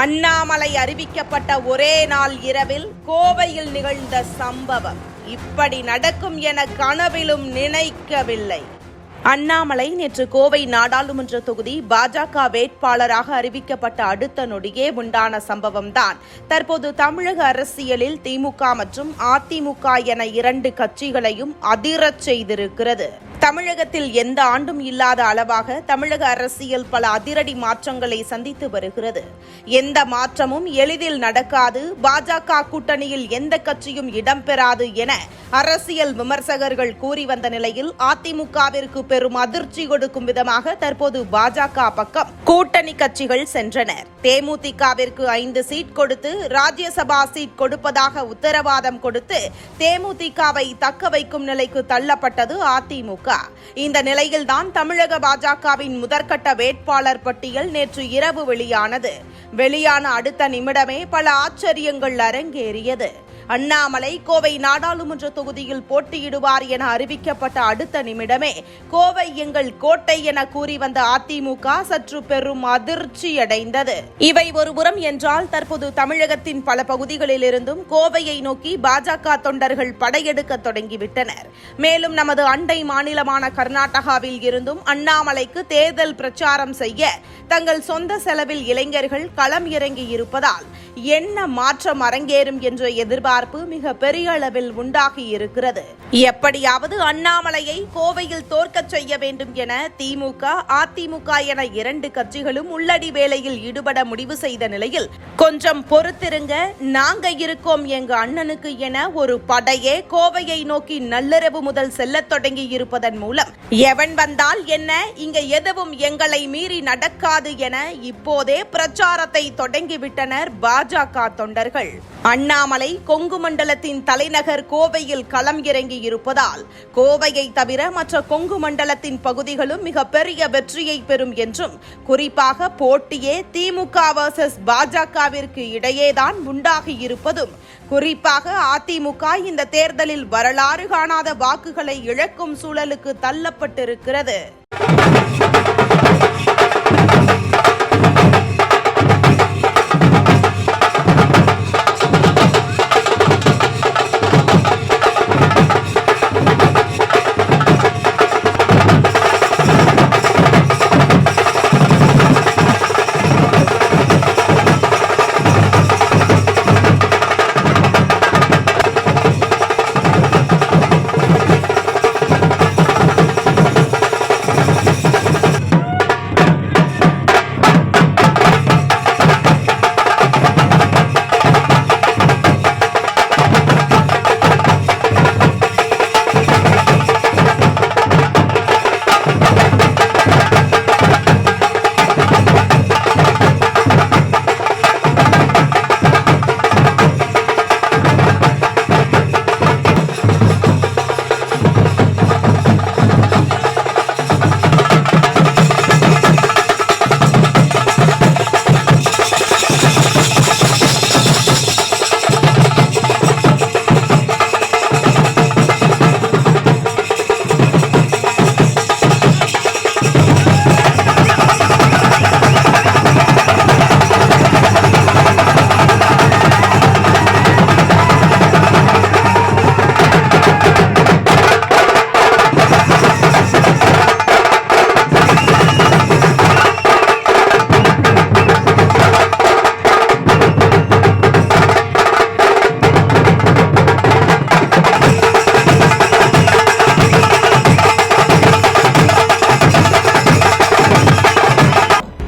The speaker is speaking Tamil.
அண்ணாமலை அறிவிக்கப்பட்ட ஒரே நாள் இரவில் கோவையில் நிகழ்ந்த சம்பவம் இப்படி நடக்கும் என கனவிலும் நினைக்கவில்லை. அண்ணாமலை நேற்று கோவை நாடாளுமன்ற தொகுதி பாஜக வேட்பாளராக அறிவிக்கப்பட்ட அடுத்த நொடியே உண்டான சம்பவம்தான். தற்போது தமிழக அரசியலில் திமுக மற்றும் அதிமுக என இரண்டு கட்சிகளையும் அதிரச் செய்திருக்கிறது. தமிழகத்தில் எந்த ஆண்டும் இல்லாத அளவாக தமிழக அரசியல் பல அதிரடி மாற்றங்களை சந்தித்து வருகிறது. எந்த மாற்றமும் எளிதில் நடக்காது. பாஜக கூட்டணியில் எந்த கட்சியும் இடம்பெறாது என அரசியல் விமர்சகர்கள் கூறி வந்த நிலையில் அதிமுகவிற்கு பெரும் அதிர்ச்சி கொடுக்கும் விதமாக தற்போது பாஜக பக்கம் கூட்டணி கட்சிகள் சென்றனர் தேமுதிகவிற்கு ஐந்து சீட் கொடுத்து ராஜ்யசபா சீட் கொடுப்பதாக உத்தரவாதம் கொடுத்து தேமுதிகவை தக்க வைக்கும் நிலைக்கு தள்ளப்பட்டது அதிமுக. இந்த நிலையில்தான் தமிழக பாஜகவின் முதற்கட்ட வேட்பாளர் பட்டியல் நேற்று இரவு வெளியானது. வெளியான அடுத்த நிமிடமே பல ஆச்சரியங்கள் அரங்கேறியது. அண்ணாமலை கோவை நாடாளுமன்ற தொகுதியில் போட்டியிடுவார் என அறிவிக்கப்பட்ட அடுத்த நிமிடமே கோவை எங்கள் கோட்டை என கூறி வந்த அதிமுக சற்று பெரும் அதிர்ச்சியடைந்தது. இவை ஒருபுறம் என்றால் தற்போது தமிழகத்தின் பல பகுதிகளிலிருந்தும் கோவையை நோக்கி பாஜக தொண்டர்கள் படையெடுக்க தொடங்கிவிட்டனர். மேலும் நமது அண்டை மாநிலமான கர்நாடகாவில் இருந்தும் அண்ணாமலைக்கு தேர்தல் பிரச்சாரம் செய்ய தங்கள் சொந்த செலவில் இளைஞர்கள் களம் இறங்கி இருப்பதால் என்ன மாற்றம் அரங்கேறும் என்ற எதிர்பார்ப்பு மிக பெரிய அளவில் உண்டாகி இருக்கிறது எப்படியாவது அண்ணாமலையை கோவையில் தோற்கச் செய்ய வேண்டும் என திமுக அதிமுக என இரண்டு கட்சிகளும் உள்ளடி வேலையில் ஈடுபட முடிவு செய்த நிலையில் கொஞ்சம் பொறுத்திருங்க நாங்க இருக்கோம் எங்க அண்ணனுக்கு என ஒரு படையே கோவையை நோக்கி நள்ளிரவு முதல் செல்லத் தொடங்கி இருப்பதன் மூலம் எவன் வந்தால் என்ன இங்க எதுவும் எங்களை மீறி நடக்காது என இப்போதே பிரச்சாரத்தை தொடங்கிவிட்டனர் பாஜக தொண்டர்கள். அண்ணாமலை கொங்கு மண்டலத்தின் தலைநகர் கோவையில் களம் இறங்கி இருப்பதால் கோவையை தவிர மற்ற கொங்கு மண்டலத்தின் பகுதிகளும் மிக பெரிய வெற்றியை பெறும் என்றும் குறிப்பாக போட்டியே திமுக வர்சஸ் பாஜகவிற்கு இடையேதான் உண்டாகி இருப்பதும் குறிப்பாக அதிமுக இந்த தேர்தலில் வரலாறு காணாத வாக்குகளை இழக்கும் சூழலுக்கு தள்ளப்பட்டிருக்கிறது.